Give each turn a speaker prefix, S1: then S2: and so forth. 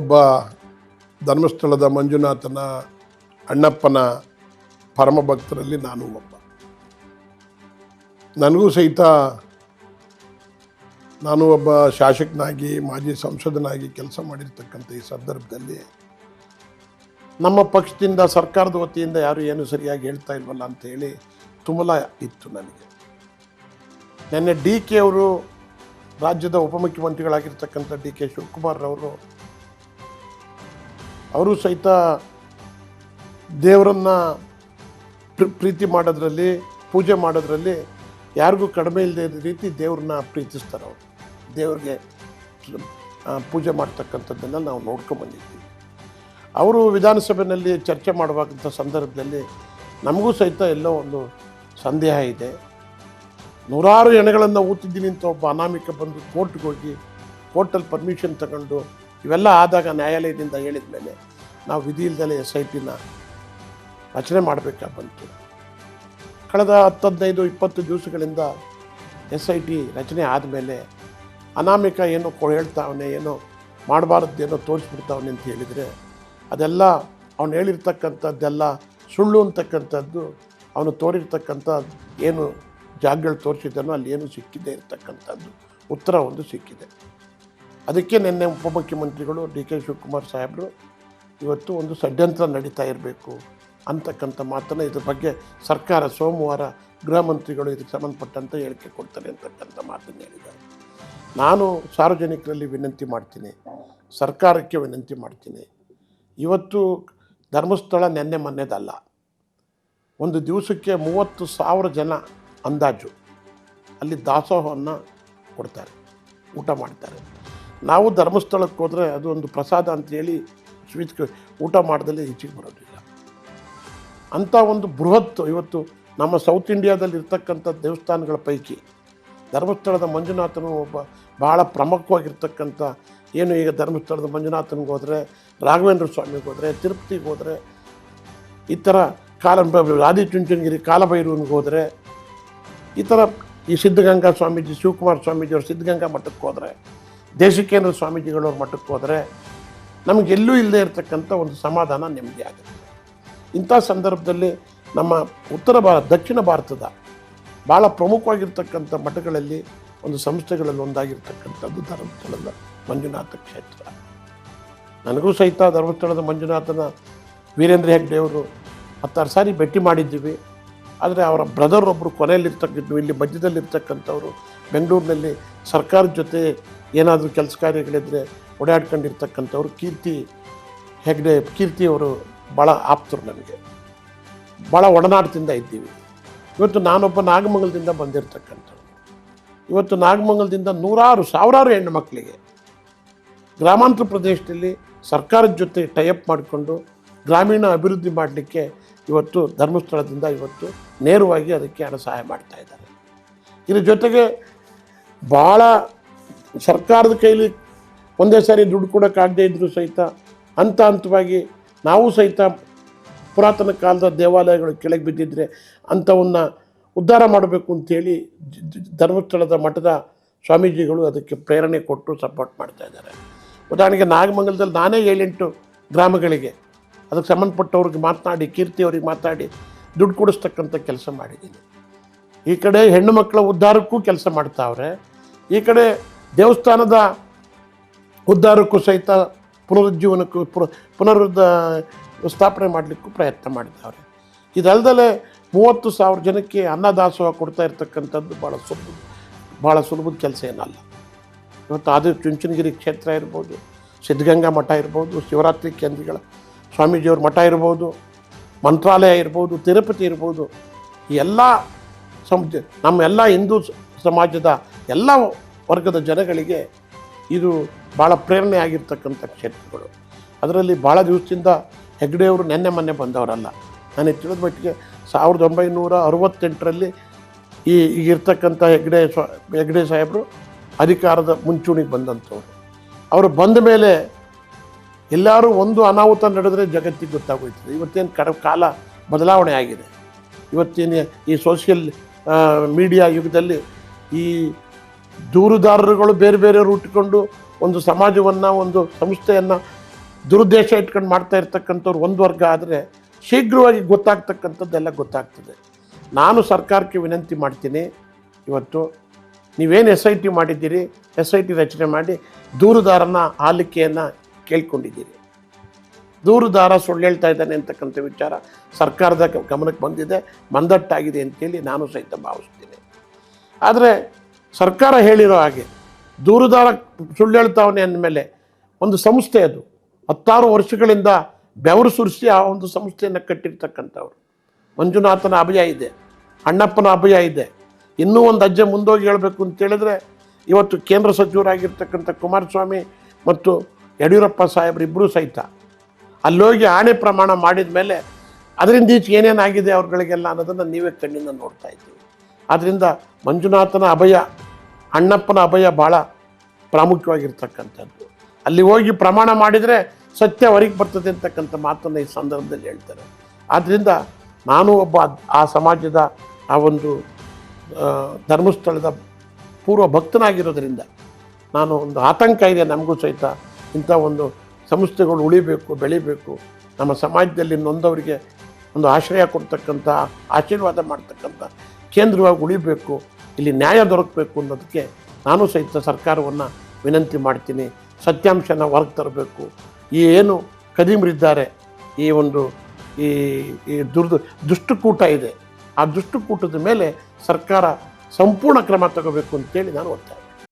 S1: ಒಬ್ಬ ಧರ್ಮಸ್ಥಳದ ಮಂಜುನಾಥನ ಅಣ್ಣಪ್ಪನ ಪರಮ ಭಕ್ತರಲ್ಲಿ ನಾನು ಒಬ್ಬ. ನನಗೂ ಸಹಿತ ನಾನು ಒಬ್ಬ ಶಾಸಕನಾಗಿ, ಮಾಜಿ ಸಂಸದನಾಗಿ ಕೆಲಸ ಮಾಡಿರ್ತಕ್ಕಂಥ ಈ ಸಂದರ್ಭದಲ್ಲಿ ನಮ್ಮ ಪಕ್ಷದಿಂದ, ಸರ್ಕಾರದ ವತಿಯಿಂದ ಯಾರು ಏನು ಸರಿಯಾಗಿ ಹೇಳ್ತಾ ಇಲ್ವಲ್ಲ ಅಂತ ಹೇಳಿ ತುಮಲ ಇತ್ತು ನನಗೆ. ನಿನ್ನೆ ಡಿ ಕೆ ಅವರು ರಾಜ್ಯದ ಉಪಮುಖ್ಯಮಂತ್ರಿಗಳಾಗಿರ್ತಕ್ಕಂಥ ಡಿ ಕೆ ಶಿವಕುಮಾರ್ ಅವರು ಸಹಿತ ದೇವರನ್ನ ಪ್ರೀತಿ ಮಾಡೋದ್ರಲ್ಲಿ, ಪೂಜೆ ಮಾಡೋದ್ರಲ್ಲಿ ಯಾರಿಗೂ ಕಡಿಮೆ ಇಲ್ಲದೆ ರೀತಿ ದೇವ್ರನ್ನ ಪ್ರೀತಿಸ್ತಾರೆ ಅವರು. ದೇವ್ರಿಗೆ ಪೂಜೆ ಮಾಡ್ತಕ್ಕಂಥದ್ದನ್ನು ನಾವು ನೋಡ್ಕೊಂಬಂದಿದ್ದೀವಿ ಅವರು ವಿಧಾನಸಭೆಯಲ್ಲಿ ಚರ್ಚೆ ಮಾಡುವಂಥ ಸಂದರ್ಭದಲ್ಲಿ ನಮಗೂ ಸಹಿತ ಎಲ್ಲೋ ಒಂದು ಸಂದೇಹ ಇದೆ. ನೂರಾರು ಎಣೆಗಳನ್ನು ಊತಿದ್ದೀನಿ ಅಂತ ಒಬ್ಬ ಅನಾಮಿಕ ಬಂದು ಕೋರ್ಟ್ಗೆ ಹೋಗಿ ಕೋರ್ಟಲ್ಲಿ ಪರ್ಮಿಷನ್ ತಗೊಂಡು ಇವೆಲ್ಲ ಆದಾಗ ನ್ಯಾಯಾಲಯದಿಂದ ಹೇಳಿದ ಮೇಲೆ ನಾವು ವಿಧಿ ಇಲ್ದಲೇ ಎಸ್ ಐ ಟಿನ ರಚನೆ ಮಾಡಬೇಕಾ ಬಂತು ಕಳೆದ ಹತ್ತು ಹದಿನೈದು ಇಪ್ಪತ್ತು ದಿವಸಗಳಿಂದ ಎಸ್ ಐ ಟಿ ರಚನೆ ಆದಮೇಲೆ ಅನಾಮಿಕ ಏನು ಹೇಳ್ತಾವನೆ, ಏನೋ ಮಾಡಬಾರ್ದೇನೋ ತೋರಿಸ್ಬಿಡ್ತಾವನೆ ಅಂತ ಹೇಳಿದರೆ ಅದೆಲ್ಲ ಅವನು ಹೇಳಿರ್ತಕ್ಕಂಥದ್ದೆಲ್ಲ ಸುಳ್ಳು ಅಂತಕ್ಕಂಥದ್ದು, ಅವನು ತೋರಿರ್ತಕ್ಕಂಥ ಏನು ಜಾಗಗಳು ತೋರಿಸಿದ್ದಾನೋ ಅಲ್ಲಿ ಏನು ಸಿಕ್ಕಿದೆ ಇರ್ತಕ್ಕಂಥದ್ದು ಉತ್ತರ ಒಂದು ಸಿಕ್ಕಿದೆ. ಅದಕ್ಕೆ ನಿನ್ನೆ ಉಪಮುಖ್ಯಮಂತ್ರಿಗಳು ಡಿ ಕೆ ಶಿವಕುಮಾರ್ ಸಾಹೇಬರು ಇವತ್ತು ಒಂದು ಷಡ್ಯಂತ್ರ ನಡೀತಾ ಇರಬೇಕು ಅಂತಕ್ಕಂಥ ಮಾತನ್ನು ಇದ್ರ ಬಗ್ಗೆ ಸರ್ಕಾರ ಸೋಮವಾರ ಗೃಹ ಮಂತ್ರಿಗಳು ಇದಕ್ಕೆ ಸಂಬಂಧಪಟ್ಟಂತೆ ಹೇಳಿಕೆ ಕೊಡ್ತಾರೆ ಅಂತಕ್ಕಂಥ ಮಾತನ್ನು ಹೇಳಿದ್ದಾರೆ. ನಾನು ಸಾರ್ವಜನಿಕರಲ್ಲಿ ವಿನಂತಿ ಮಾಡ್ತೀನಿ, ಸರ್ಕಾರಕ್ಕೆ ವಿನಂತಿ ಮಾಡ್ತೀನಿ. ಇವತ್ತು ಧರ್ಮಸ್ಥಳ ನೆನ್ನೆ ಮೊನ್ನೆದಲ್ಲ, ಒಂದು ದಿವಸಕ್ಕೆ ಮೂವತ್ತು ಸಾವಿರ ಜನ ಅಂದಾಜು ಅಲ್ಲಿ ದಾಸೋಹವನ್ನು ಕೊಡ್ತಾರೆ, ಊಟ ಮಾಡ್ತಾರೆ. ನಾವು ಧರ್ಮಸ್ಥಳಕ್ಕೆ ಹೋದರೆ ಅದು ಒಂದು ಪ್ರಸಾದ ಅಂತೇಳಿ ಸ್ವೀಟ್ ಊಟ ಮಾಡಿದಲ್ಲಿ ಈಚೆಗೆ ಬರೋದಿಲ್ಲ ಅಂಥ ಒಂದು ಬೃಹತ್ ಇವತ್ತು ನಮ್ಮ ಸೌತ್ ಇಂಡಿಯಾದಲ್ಲಿ ಇರ್ತಕ್ಕಂಥ ದೇವಸ್ಥಾನಗಳ ಪೈಕಿ ಧರ್ಮಸ್ಥಳದ ಮಂಜುನಾಥನು ಒಬ್ಬ ಬಹಳ ಪ್ರಮುಖವಾಗಿರ್ತಕ್ಕಂಥ ಏನು ಈಗ ಧರ್ಮಸ್ಥಳದ ಮಂಜುನಾಥನಿಗೆ ಹೋದರೆ, ರಾಘವೇಂದ್ರ ಸ್ವಾಮಿಗೆ ಹೋದರೆ, ತಿರುಪತಿಗೆ ಹೋದರೆ, ಈ ಥರ ಕಾಲ ಆದಿಚುಂಚನಗಿರಿ ಕಾಲಭೈರವನಿಗೆ ಹೋದರೆ, ಈ ಥರ ಈ ಸಿದ್ಧಗಂಗಾ ಸ್ವಾಮೀಜಿ, ಶಿವಕುಮಾರ ಸ್ವಾಮೀಜಿಯವರು ಸಿದ್ಧಗಂಗಾ ಮಠಕ್ಕೆ ಹೋದರೆ ದೇಶಿಕೇಂದ್ರ ಸ್ವಾಮೀಜಿಗಳವ್ರ ಮಠಕ್ಕೆ ಹೋದರೆ ನಮಗೆ ಎಲ್ಲೂ ಇಲ್ಲದೆ ಇರತಕ್ಕಂಥ ಒಂದು ಸಮಾಧಾನ ನೆಮ್ಮದಿ ಆಗುತ್ತೆ. ಇಂಥ ಸಂದರ್ಭದಲ್ಲಿ ನಮ್ಮ ಉತ್ತರ ಭಾರ, ದಕ್ಷಿಣ ಭಾರತದ ಭಾಳ ಪ್ರಮುಖವಾಗಿರ್ತಕ್ಕಂಥ ಮಠಗಳಲ್ಲಿ ಒಂದು ಸಂಸ್ಥೆಗಳಲ್ಲಿ ಒಂದಾಗಿರ್ತಕ್ಕಂಥದ್ದು ಧರ್ಮಸ್ಥಳದ ಮಂಜುನಾಥ ಕ್ಷೇತ್ರ. ನನಗೂ ಸಹಿತ ಧರ್ಮಸ್ಥಳದ ಮಂಜುನಾಥನ ವೀರೇಂದ್ರ ಹೆಗ್ಡೆ ಅವರು ಹತ್ತಾರು ಸಾರಿ ಭೇಟಿ ಮಾಡಿದ್ದೀವಿ. ಆದರೆ ಅವರ ಬ್ರದರ್ ಒಬ್ಬರು ಕೊನೆಯಲ್ಲಿರ್ತಕ್ಕಂಥ ಇಲ್ಲಿ ಮಧ್ಯದಲ್ಲಿರ್ತಕ್ಕಂಥವ್ರು, ಬೆಂಗಳೂರಿನಲ್ಲಿ ಸರ್ಕಾರದ ಜೊತೆ ಏನಾದರೂ ಕೆಲಸ ಕಾರ್ಯಗಳಿದ್ದರೆ ಓಡಾಡ್ಕೊಂಡಿರ್ತಕ್ಕಂಥವ್ರು ಕೀರ್ತಿ ಹೆಗ್ಡೆ, ಕೀರ್ತಿ ಅವರು ಭಾಳ ಆಪ್ತರು ನನಗೆ ಭಾಳ ಒಡನಾಟದಿಂದ ಇದ್ದೀವಿ. ಇವತ್ತು ನಾನೊಬ್ಬ ನಾಗಮಂಗಲದಿಂದ ಬಂದಿರತಕ್ಕಂಥವ್ರು. ಇವತ್ತು ನಾಗಮಂಗಲದಿಂದ ನೂರಾರು, ಸಾವಿರಾರು ಹೆಣ್ಣು ಮಕ್ಕಳಿಗೆ ಗ್ರಾಮಾಂತರ ಪ್ರದೇಶದಲ್ಲಿ ಸರ್ಕಾರದ ಜೊತೆ ಟೈಅಪ್ ಮಾಡಿಕೊಂಡು ಗ್ರಾಮೀಣ ಅಭಿವೃದ್ಧಿ ಮಾಡಲಿಕ್ಕೆ ಇವತ್ತು ಧರ್ಮಸ್ಥಳದಿಂದ ಇವತ್ತು ನೇರವಾಗಿ ಅದಕ್ಕೆ ಹಣ ಸಹಾಯ ಮಾಡ್ತಾ ಇದ್ದಾರೆ. ಇದ್ರ ಜೊತೆಗೆ ಭಾಳ ಸರ್ಕಾರದ ಕೈಲಿ ಒಂದೇ ಸಾರಿ ದುಡ್ಡು ಕೊಡೋಕ್ಕಾಗದೇ ಇದ್ದರೂ ಸಹಿತ ಹಂತ ಹಂತವಾಗಿ ನಾವು ಸಹಿತ ಪುರಾತನ ಕಾಲದ ದೇವಾಲಯಗಳು ಕೆಳಗೆ ಬಿದ್ದಿದ್ರೆ ಅಂಥವನ್ನು ಉದ್ಧಾರ ಮಾಡಬೇಕು ಅಂತೇಳಿ ಧರ್ಮಸ್ಥಳದ ಮಠದ ಸ್ವಾಮೀಜಿಗಳು ಅದಕ್ಕೆ ಪ್ರೇರಣೆ ಕೊಟ್ಟು ಸಪೋರ್ಟ್ ಮಾಡ್ತಾ ಇದ್ದಾರೆ. ಉದಾಹರಣೆಗೆ ನಾಗಮಂಗಲದಲ್ಲಿ ನಾನೇ ಏಳೆಂಟು ಗ್ರಾಮಗಳಿಗೆ ಅದಕ್ಕೆ ಸಂಬಂಧಪಟ್ಟವ್ರಿಗೆ ಮಾತನಾಡಿ, ಕೀರ್ತಿ ಅವ್ರಿಗೆ ಮಾತಾಡಿ ದುಡ್ಡು ಕೊಡಿಸ್ತಕ್ಕಂಥ ಕೆಲಸ ಮಾಡಿದ್ದೀನಿ. ಈ ಕಡೆ ಹೆಣ್ಣು ಮಕ್ಕಳ ಉದ್ಧಾರಕ್ಕೂ ಕೆಲಸ ಮಾಡ್ತಾವ್ರೆ. ಈ ಕಡೆ ದೇವಸ್ಥಾನದ ಉದ್ಧಾರಕ್ಕೂ ಸಹಿತ ಪುನರುಜ್ಜೀವನಕ್ಕೂ ಪುನ ಪುನರುದ್ಧ ಸ್ಥಾಪನೆ ಮಾಡಲಿಕ್ಕೂ ಪ್ರಯತ್ನ ಮಾಡಿದ್ದಾರೆ ಇದಲ್ಲದೆ ಮೂವತ್ತು ಸಾವಿರ ಜನಕ್ಕೆ ಅನ್ನದಾಸೋಹ ಕೊಡ್ತಾ ಇರತಕ್ಕಂಥದ್ದು ಭಾಳ ಸುಲಭ. ಭಾಳ ಸುಲಭದ ಕೆಲಸ ಏನಲ್ಲ. ಇವತ್ತು ಆದಿ ಚುಂಚನಗಿರಿ ಕ್ಷೇತ್ರ ಇರ್ಬೋದು, ಸಿದ್ಧಗಂಗಾ ಮಠ ಇರ್ಬೋದು, ಶಿವರಾತ್ರಿ ಕೇಂದ್ರಗಳ ಸ್ವಾಮೀಜಿಯವ್ರ ಮಠ ಇರ್ಬೋದು, ಮಂತ್ರಾಲಯ ಇರ್ಬೋದು, ತಿರುಪತಿ ಇರ್ಬೋದು, ಈ ಎಲ್ಲ ಸಮ ನಮ್ಮ ಎಲ್ಲ ಹಿಂದೂ ಸಮಾಜದ ಎಲ್ಲ ವರ್ಗದ ಜನಗಳಿಗೆ ಇದು ಭಾಳ ಪ್ರೇರಣೆ ಆಗಿರ್ತಕ್ಕಂಥ ಕ್ಷೇತ್ರಗಳು. ಅದರಲ್ಲಿ ಭಾಳ ದಿವಸದಿಂದ ಹೆಗ್ಡೆಯವರು ನೆನ್ನೆ ಮೊನ್ನೆ ಬಂದವರಲ್ಲ. ನನಗೆ ತಿಳಿದ ಮಟ್ಟಿಗೆ ಸಾವಿರದ ಒಂಬೈನೂರ ಅರವತ್ತೆಂಟರಲ್ಲಿ ಈ ಈಗಿರ್ತಕ್ಕಂಥ ಹೆಗ್ಡೆ ಸ್ವ, ಹೆಗ್ಡೆ ಸಾಹೇಬರು ಅಧಿಕಾರದ ಮುಂಚೂಣಿಗೆ ಬಂದಂಥವ್ರು. ಅವರು ಬಂದ ಮೇಲೆ ಎಲ್ಲರೂ ಒಂದು ಅನಾಹುತ ನಡೆದರೆ ಜಗತ್ತಿಗೆ ಗೊತ್ತಾಗೋಯ್ತದೆ. ಇವತ್ತೇನು ಕಡ, ಕಾಲ ಬದಲಾವಣೆ ಆಗಿದೆ. ಇವತ್ತಿನ ಈ ಸೋಷಿಯಲ್ ಮೀಡಿಯಾ ಯುಗದಲ್ಲಿ ಈ ದೂರುದಾರರುಗಳು ಬೇರೆ ಬೇರೆ ರೂಟ್ಕೊಂಡು ಒಂದು ಸಮಾಜವನ್ನು, ಒಂದು ಸಂಸ್ಥೆಯನ್ನು ದುರುದ್ದೇಶ ಇಟ್ಕೊಂಡು ಮಾಡ್ತಾ ಇರ್ತಕ್ಕಂಥವ್ರು ಒಂದು ವರ್ಗ ಆದರೆ ಶೀಘ್ರವಾಗಿ ಗೊತ್ತಾಗ್ತಕ್ಕಂಥದ್ದೆಲ್ಲ ಗೊತ್ತಾಗ್ತದೆ. ನಾನು ಸರ್ಕಾರಕ್ಕೆ ವಿನಂತಿ ಮಾಡ್ತೀನಿ. ಇವತ್ತು ನೀವೇನು ಎಸ್ ಐ ಟಿ ಮಾಡಿದ್ದೀರಿ ಎಸ್ ಐ ಟಿ ರಚನೆ ಮಾಡಿ ದೂರುದಾರನ ಆಲಿಕೆಯನ್ನು ಕೇಳ್ಕೊಂಡಿದ್ದೀರಿ. ದೂರುದಾರ ಸುಳ್ಳು ಹೇಳ್ತಾ ಇದ್ದಾನೆ ಅಂತಕ್ಕಂಥ ವಿಚಾರ ಸರ್ಕಾರದ ಗಮನಕ್ಕೆ ಬಂದಿದೆ. ಮಂದಟ್ಟಾಗಿದೆ ಅಂತೇಳಿ ನಾನು ಸಹಿತ ಭಾವಿಸ್ತೀನಿ. ಆದರೆ ಸರ್ಕಾರ ಹೇಳಿರೋ ಹಾಗೆ ದೂರುದಾರ ಸುಳ್ಳು ಹೇಳ್ತಾವನೆ ಅಂದಮೇಲೆ ಒಂದು ಸಂಸ್ಥೆ ಅದು. ಹತ್ತಾರು ವರ್ಷಗಳಿಂದ ಬೆವರು ಸುರಿಸಿ ಆ ಒಂದು ಸಂಸ್ಥೆಯನ್ನು ಕಟ್ಟಿರ್ತಕ್ಕಂಥವ್ರು. ಮಂಜುನಾಥನ ಅಭಯ ಇದೆ, ಅಣ್ಣಪ್ಪನ ಅಭಯ ಇದೆ. ಇನ್ನೂ ಒಂದು ಅಜ್ಜೆ ಮುಂದೋಗಿ ಹೇಳಬೇಕು ಅಂತ ಹೇಳಿದ್ರೆ ಇವತ್ತು ಕೇಂದ್ರ ಸಚಿವರಾಗಿರ್ತಕ್ಕಂಥ ಕುಮಾರಸ್ವಾಮಿ ಮತ್ತು ಯಡಿಯೂರಪ್ಪ ಸಾಹೇಬ್ರು ಇಬ್ಬರೂ ಸಹಿತ ಅಲ್ಲೋಗಿ ಆಣೆ ಪ್ರಮಾಣ ಮಾಡಿದ ಮೇಲೆ ಅದರಿಂದ ಈಚೆ ಏನೇನಾಗಿದೆ ಅವ್ರಗಳಿಗೆಲ್ಲ ಅನ್ನೋದನ್ನು ನೀವೇ ಕಣ್ಣಿಂದ ನೋಡ್ತಾ ಇದ್ದೀವಿ ಆದ್ದರಿಂದ ಮಂಜುನಾಥನ ಅಭಯ ಅಣ್ಣಪ್ಪನ ಅಭಯ ಭಾಳ ಪ್ರಾಮುಖ್ಯವಾಗಿರ್ತಕ್ಕಂಥದ್ದು. ಅಲ್ಲಿ ಹೋಗಿ ಪ್ರಮಾಣ ಮಾಡಿದರೆ ಸತ್ಯ ಹೊರಗೆ ಬರ್ತದೆ ಅಂತಕ್ಕಂಥ ಮಾತನ್ನು ಈ ಸಂದರ್ಭದಲ್ಲಿ ಹೇಳ್ತಾರೆ. ಆದ್ದರಿಂದ ನಾನು ಒಬ್ಬ ಆ ಸಮಾಜದ ಆ ಒಂದು ಧರ್ಮಸ್ಥಳದ ಪೂರ್ವ ಭಕ್ತನಾಗಿರೋದ್ರಿಂದ ನಾನು ಒಂದು ಆತಂಕ ಇದೆ ನಮಗೂ ಸಹಿತ. ಇಂಥ ಒಂದು ಸಂಸ್ಥೆಗಳು ಉಳಿಬೇಕು, ಬೆಳಿಬೇಕು, ನಮ್ಮ ಸಮಾಜದಲ್ಲಿ ನೊಂದವರಿಗೆ ಒಂದು ಆಶ್ರಯ ಕೊಡ್ತಕ್ಕಂಥ, ಆಶೀರ್ವಾದ ಮಾಡ್ತಕ್ಕಂಥ ಕೇಂದ್ರವಾಗಿ ಉಳಿಬೇಕು. ಇಲ್ಲಿ ನ್ಯಾಯ ದೊರಕಬೇಕು ಅನ್ನೋದಕ್ಕೆ ನಾನು ಸಹಿತ ಸರ್ಕಾರವನ್ನು ವಿನಂತಿ ಮಾಡ್ತೀನಿ. ಸತ್ಯಾಂಶನ ಹೊರಗೆ ತರಬೇಕು. ಈ ಏನು ಕದಿಮರಿದ್ದಾರೆ ಈ ಒಂದು ಈ ಈ ದುರ್ದು, ದುಷ್ಟುಕೂಟ ಇದೆ. ಆ ದುಷ್ಟುಕೂಟದ ಮೇಲೆ ಸರ್ಕಾರ ಸಂಪೂರ್ಣ ಕ್ರಮ ತಗೋಬೇಕು ಅಂತೇಳಿ ನಾನು ಒತ್ತಾಯ